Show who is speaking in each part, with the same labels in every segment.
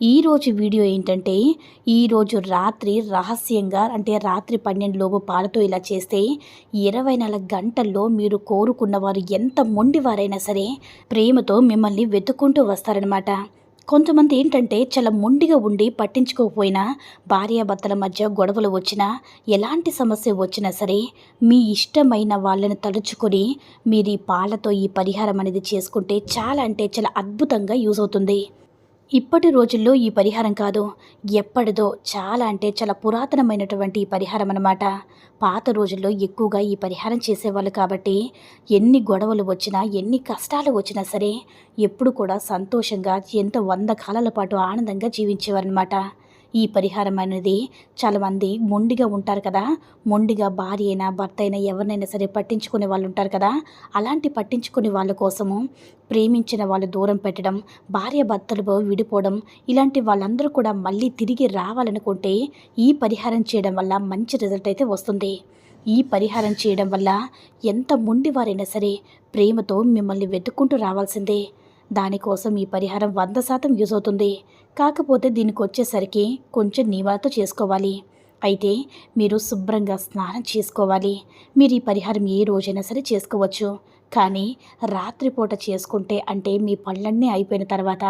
Speaker 1: ఈరోజు వీడియో ఏంటంటే ఈరోజు రాత్రి రహస్యంగా అంటే రాత్రి పన్నెండులోపు పాలతో ఇలా చేస్తే ఇరవై నాలుగు గంటల్లో మీరు కోరుకున్న వారు ఎంత మొండివారైనా సరే ప్రేమతో మిమ్మల్ని వెతుక్కుంటూ వస్తారనమాట కొంతమంది ఏంటంటే చాలా మొండిగా ఉండి పట్టించుకోకపోయినా భార్యాభర్తల మధ్య గొడవలు వచ్చినా ఎలాంటి సమస్య వచ్చినా సరే మీ ఇష్టమైన వాళ్ళని తలుచుకొని మీరు ఈ పాలతో ఈ పరిహారం అనేది చేసుకుంటే చాలా అంటే చాలా అద్భుతంగా యూజ్ అవుతుంది. ఇప్పటి రోజుల్లో ఈ పరిహారం కాదు. ఎప్పటిదో చాలా అంటే చాలా పురాతనమైనటువంటి ఈ పరిహారం అన్నమాట. పాత రోజుల్లో ఎక్కువగా ఈ పరిహారం చేసేవాళ్ళు కాబట్టి ఎన్ని గొడవలు వచ్చినా ఎన్ని కష్టాలు వచ్చినా సరే ఎప్పుడు కూడా సంతోషంగా ఎంత వంద కాలాల పాటు ఆనందంగా జీవించేవారనమాట ఈ పరిహారం అనేది చాలామంది మొండిగా ఉంటారు కదా. మొండిగా భార్య అయినా భర్త అయినా ఎవరినైనా సరే పట్టించుకునే వాళ్ళు ఉంటారు కదా. అలాంటి పట్టించుకునే వాళ్ళ కోసము ప్రేమించిన వాళ్ళు దూరం పెట్టడం భార్య భర్తలు విడిపోవడం ఇలాంటి వాళ్ళందరూ కూడా మళ్ళీ తిరిగి రావాలనుకుంటే ఈ పరిహారం చేయడం వల్ల మంచి రిజల్ట్ అయితే వస్తుంది. ఈ పరిహారం చేయడం వల్ల ఎంత మొండివారైనా సరే ప్రేమతో మిమ్మల్ని వెతుక్కుంటూ రావాల్సిందే. దానికోసం ఈ పరిహారం వంద శాతం యూజ్ అవుతుంది. కాకపోతే దీనికి వచ్చేసరికి కొంచెం నియమాలతో చేసుకోవాలి. అయితే మీరు శుభ్రంగా స్నానం చేసుకోవాలి. మీరు ఈ పరిహారం ఏ రోజైనా సరే చేసుకోవచ్చు. కానీ రాత్రిపూట చేసుకుంటే అంటే మీ పళ్ళన్నీ అయిపోయిన తర్వాత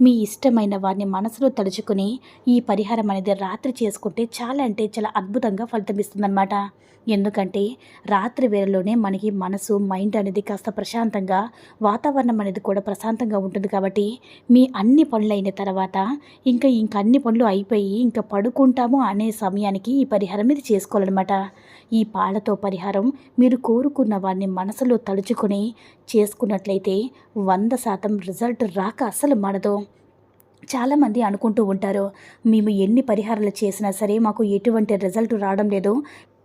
Speaker 1: మీ ఇష్టమైన వారిని మనసులో తలుచుకుని ఈ పరిహారం అనేది రాత్రి చేసుకుంటే చాలా అంటే చాలా అద్భుతంగా ఫలితం ఇస్తుందన్నమాట. ఎందుకంటే రాత్రి వేళలోనే మనకి మనసు మైండ్ అనేది కాస్త ప్రశాంతంగా వాతావరణం అనేది కూడా ప్రశాంతంగా ఉంటుంది కాబట్టి మీ అన్ని పనులు అయిన తర్వాత ఇంకా ఇంక అన్ని పనులు అయిపోయి ఇంకా పడుకుంటాము అనే సమయానికి ఈ పరిహారం ఇది చేసుకోవాలన్నమాట. ఈ పాలతో పరిహారం మీరు కోరుకున్న వారిని మనసులో తలుచుకొని చేసుకున్నట్లయితే వంద శాతం రిజల్ట్ రాక అసలు మనదు. చాలామంది అనుకుంటూ ఉంటారు మేము ఎన్ని పరిహారాలు చేసినా సరే మాకు ఎటువంటి రిజల్ట్ రావడం లేదు.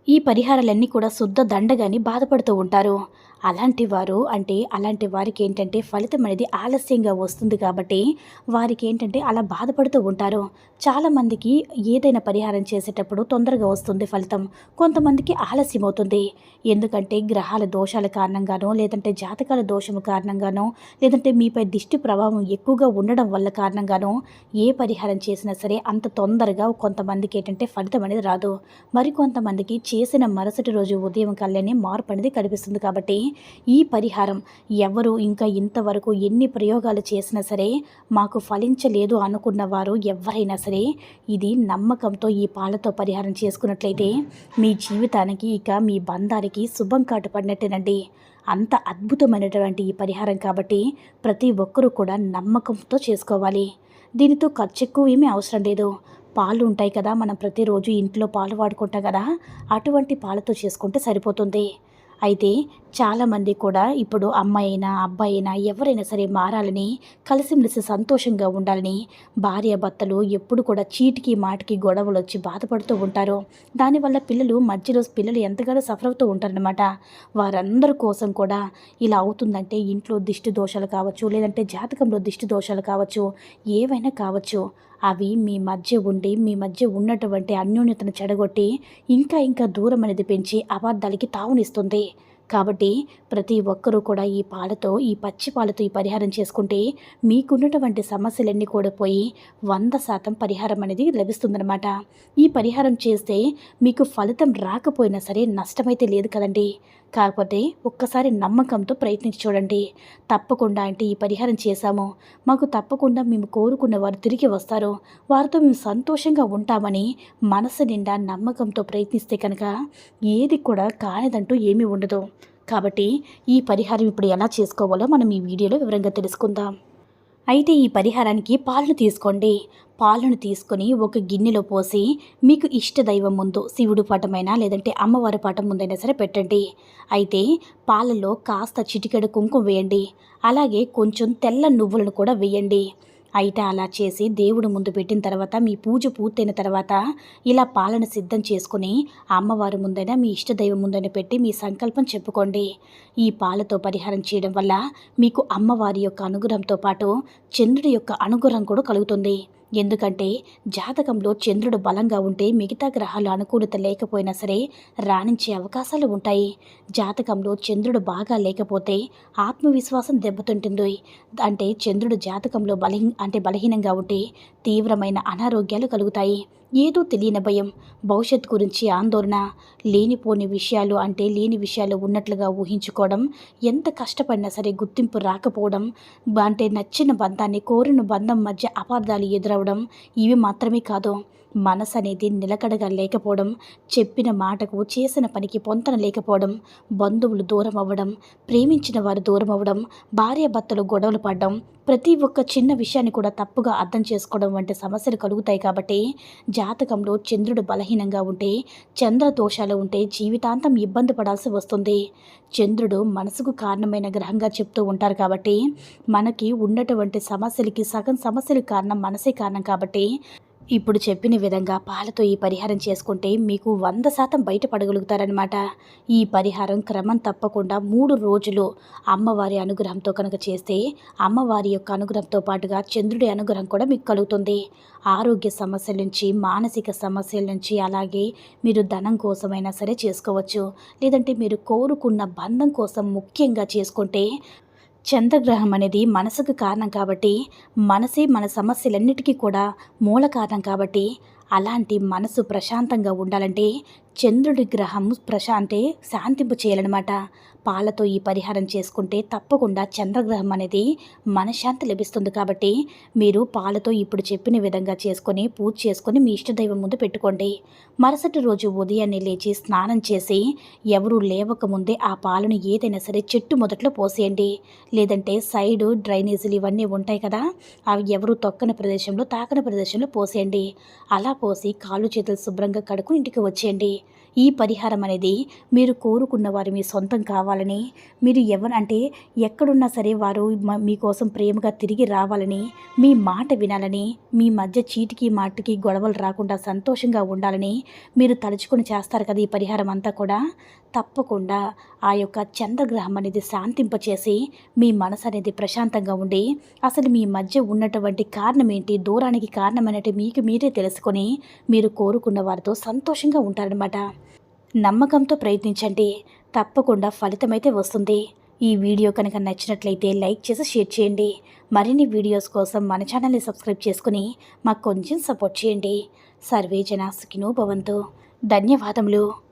Speaker 1: ఈ పరిహారాలన్నీ కూడా శుద్ధ దండగాని బాధపడుతూ ఉంటారు. అలాంటి వారు అంటే అలాంటి వారికి ఏంటంటే ఫలితం అనేది ఆలస్యంగా వస్తుంది కాబట్టి వారికి ఏంటంటే అలా బాధపడుతూ ఉంటారు. చాలామందికి ఏదైనా పరిహారం చేసేటప్పుడు తొందరగా వస్తుంది ఫలితం. కొంతమందికి ఆలస్యం అవుతుంది. ఎందుకంటే గ్రహాల దోషాల కారణంగానో లేదంటే జాతకాల దోషము కారణంగానో లేదంటే మీపై దిష్టి ప్రభావం ఎక్కువగా ఉండడం వల్ల కారణంగానో ఏ పరిహారం చేసినా సరే అంత తొందరగా కొంతమందికి ఏంటంటే ఫలితం అనేది రాదు. మరికొంతమందికి చేసిన మరుసటి రోజు ఉదయం కల్లేనే మార్పు అనేది కనిపిస్తుంది కాబట్టి ఈ పరిహారం ఎవరు ఇంకా ఇంతవరకు ఎన్ని ప్రయోగాలు చేసినా సరే మాకు ఫలించలేదు అనుకున్న వారు ఎవరైనా సరే ఇది నమ్మకంతో ఈ పాలతో పరిహారం చేసుకున్నట్లయితే మీ జీవితానికి ఇక మీ బంధానికి శుభం కాటు పడినట్టేనండి అంత అద్భుతమైనటువంటి ఈ పరిహారం కాబట్టి ప్రతి ఒక్కరూ కూడా నమ్మకంతో చేసుకోవాలి. దీనితో ఖర్చు ఎక్కువ ఏమీ అవసరం లేదు. పాలు ఉంటాయి కదా మనం ప్రతిరోజు ఇంట్లో పాలు వాడుకుంటాం కదా అటువంటి పాలతో చేసుకుంటే సరిపోతుంది. అయితే చాలామంది కూడా ఇప్పుడు అమ్మాయి అయినా అబ్బాయి అయినా ఎవరైనా సరే మారాలని కలిసిమెలిసి సంతోషంగా ఉండాలని భార్య భర్తలు ఎప్పుడు కూడా చీటికి మాటికి గొడవలు వచ్చి బాధపడుతూ ఉంటారు. దానివల్ల పిల్లలు మధ్యలో పిల్లలు ఎంతగానో సఫర్ అవుతూ ఉంటారనమాట వారందరి కోసం కూడా ఇలా అవుతుందంటే ఇంట్లో దిష్టి దోషాలు కావచ్చు లేదంటే జాతకంలో దిష్టి దోషాలు కావచ్చు ఏవైనా కావచ్చు. అవి మీ మధ్య ఉండి మీ మధ్య ఉన్నటువంటి అన్యోన్యతను చెడగొట్టి ఇంకా ఇంకా దూరం అనేది పెంచి అబద్ధాలకి తావునిస్తుంది. కాబట్టి ప్రతి ఒక్కరూ కూడా ఈ పాలతో ఈ పచ్చి పాలతో ఈ పరిహారం చేసుకుంటే మీకున్నటువంటి సమస్యలన్నీ కూడా పోయి వంద శాతం పరిహారం అనేది లభిస్తుందన్నమాట. ఈ పరిహారం చేస్తే మీకు ఫలితం రాకపోయినా సరే నష్టమైతే లేదు కదండి. కాకపోతే ఒక్కసారి నమ్మకంతో ప్రయత్నించి చూడండి. తప్పకుండా అంటే ఈ పరిహారం చేశాము. మాకు తప్పకుండా మేము కోరుకున్న వారు తిరిగి వస్తారు. వారితో మేము సంతోషంగా ఉంటామని మనసు నిండా నమ్మకంతో ప్రయత్నిస్తే కనుక ఏది కూడా కానిదంటూ ఏమీ ఉండదు. కాబట్టి ఈ పరిహారం ఇప్పుడు ఎలా చేసుకోవాలో మనం ఈ వీడియోలో వివరంగా తెలుసుకుందాం. అయితే ఈ పరిహారానికి పాలను తీసుకోండి. పాలను తీసుకొని ఒక గిన్నెలో పోసి మీకు ఇష్ట దైవం ముందు శివుడు పటమైనా లేదంటే అమ్మవారి పటం ముందైనా సరే పెట్టండి. అయితే పాలలో కాస్త చిటికెడు కుంకుమ వేయండి. అలాగే కొంచెం తెల్ల నువ్వులను కూడా వేయండి. అయితే అలా చేసి దేవుడు ముందు పెట్టిన తర్వాత మీ పూజ పూర్తయిన తర్వాత ఇలా పాలన సిద్ధం చేసుకుని అమ్మవారి ముందైనా మీ ఇష్టదైవం ముందైనా పెట్టి మీ సంకల్పం చెప్పుకోండి. ఈ పాలతో పరిహారం చేయడం వల్ల మీకు అమ్మవారి యొక్క అనుగ్రహంతో పాటు చంద్రుడి యొక్క అనుగ్రహం కూడా కలుగుతుంది. ఎందుకంటే జాతకంలో చంద్రుడు బలంగా ఉంటే మిగతా గ్రహాలు అనుకూలత లేకపోయినా సరే రాణించే అవకాశాలు ఉంటాయి. జాతకంలో చంద్రుడు బాగా లేకపోతే ఆత్మవిశ్వాసం దెబ్బతింటుంది. అంటే చంద్రుడు జాతకంలో బలహీన అంటే బలహీనంగా ఉంటే తీవ్రమైన అనారోగ్యాలు కలుగుతాయి. ఏదో తెలియని భయం. భవిష్యత్ గురించి ఆందోళన లేనిపోని విషయాలు అంటే లేని విషయాలు ఉన్నట్లుగా ఊహించుకోవడం ఎంత కష్టపడినా సరే గుర్తింపు రాకపోవడం అంటే నచ్చిన బంధాన్ని కోరిన బంధం మధ్య అపార్థాలు ఎదురవడం ఇవి మాత్రమే కాదు. మనసు అనేది నిలకడగా లేకపోవడం చెప్పిన మాటకు చేసిన పనికి పొంతన లేకపోవడం బంధువులు దూరం అవ్వడం ప్రేమించిన వారు దూరం అవ్వడం భార్యాభర్తలు గొడవలు పడడం ప్రతి ఒక్క చిన్న విషయాన్ని కూడా తప్పుగా అర్థం చేసుకోవడం వంటి సమస్యలు కలుగుతాయి కాబట్టి జాతకంలో చంద్రుడు బలహీనంగా ఉంటే చంద్ర దోషాలు ఉంటే జీవితాంతం ఇబ్బంది పడాల్సి వస్తుంది. చంద్రుడు మనసుకు కారణమైన గ్రహంగా చెప్తూ ఉంటారు కాబట్టి మనకి ఉన్నటువంటి సమస్యలకి సగం సమస్యలకు కారణం మనసే కారణం కాబట్టి ఇప్పుడు చెప్పిన విధంగా పాలతో ఈ పరిహారం చేసుకుంటే మీకు వంద శాతం బయటపడగలుగుతారనమాట ఈ పరిహారం క్రమం తప్పకుండా మూడు రోజులు అమ్మవారి అనుగ్రహంతో కనుక చేస్తే అమ్మవారి యొక్క అనుగ్రహంతో పాటుగా చంద్రుడి అనుగ్రహం కూడా మీకు కలుగుతుంది. ఆరోగ్య సమస్యల నుంచి మానసిక సమస్యల నుంచి అలాగే మీరు ధనం కోసమైనా సరే చేసుకోవచ్చు. లేదంటే మీరు కోరుకున్న బంధం కోసం ముఖ్యంగా చేసుకుంటే చంద్రగ్రహం అనేది మనసుకు కారణం కాబట్టి మనసే మన సమస్యలన్నిటికీ కూడా మూల కారణం కాబట్టి అలాంటి మనసు ప్రశాంతంగా ఉండాలంటే చంద్రుడి గ్రహం ప్రశాంతే శాంతింపు చేయాలన్నమాట. పాలతో ఈ పరిహారం చేసుకుంటే తప్పకుండా చంద్రగ్రహం అనేది మనశ్శాంతి లభిస్తుంది కాబట్టి మీరు పాలతో ఇప్పుడు చెప్పిన విధంగా చేసుకొని పూజ చేసుకొని మీ ఇష్టదైవం ముందు పెట్టుకోండి. మరుసటి రోజు ఉదయాన్నే లేచి స్నానం చేసి ఎవరూ లేవకముందే ఆ పాలను ఏదైనా సరే చెట్టు మొదట్లో పోసేయండి. లేదంటే సైడు డ్రైనేజీలు ఇవన్నీ ఉంటాయి కదా అవి ఎవరు తొక్కని ప్రదేశంలో తాకని ప్రదేశంలో పోసేయండి. అలా పోసి కాళ్ళు చేతులు శుభ్రంగా కడుకు ఇంటికి వచ్చేయండి. ఈ పరిహారం అనేది మీరు కోరుకున్న వారు మీ సొంతం కావాలని మీరు ఎవరంటే ఎక్కడున్నా సరే వారు మీకోసం ప్రేమగా తిరిగి రావాలని మీ మాట వినాలని మీ మధ్య చీటికి మాటికి గొడవలు రాకుండా సంతోషంగా ఉండాలని మీరు తలుచుకొని చేస్తారు కదా ఈ పరిహారం అంతా కూడా. తప్పకుండా ఆ యొక్క చంద్రగ్రహం అనేది శాంతింపచేసి మీ మనసు అనేది ప్రశాంతంగా ఉండి అసలు మీ మధ్య ఉన్నటువంటి కారణం ఏంటి దూరానికి కారణం మీకు మీరే తెలుసుకొని మీరు కోరుకున్న వారితో సంతోషంగా ఉంటారనమాట నమ్మకంతో ప్రయత్నించండి. తప్పకుండా ఫలితమైతే వస్తుంది. ఈ వీడియో కనుక నచ్చినట్లయితే లైక్ చేసి షేర్ చేయండి. మరిన్ని వీడియోస్ కోసం మన ఛానల్ని సబ్స్క్రైబ్ చేసుకుని మాకు కొంచెం సపోర్ట్ చేయండి. సర్వే జనా సుఖినో భవంతు. ధన్యవాదములు.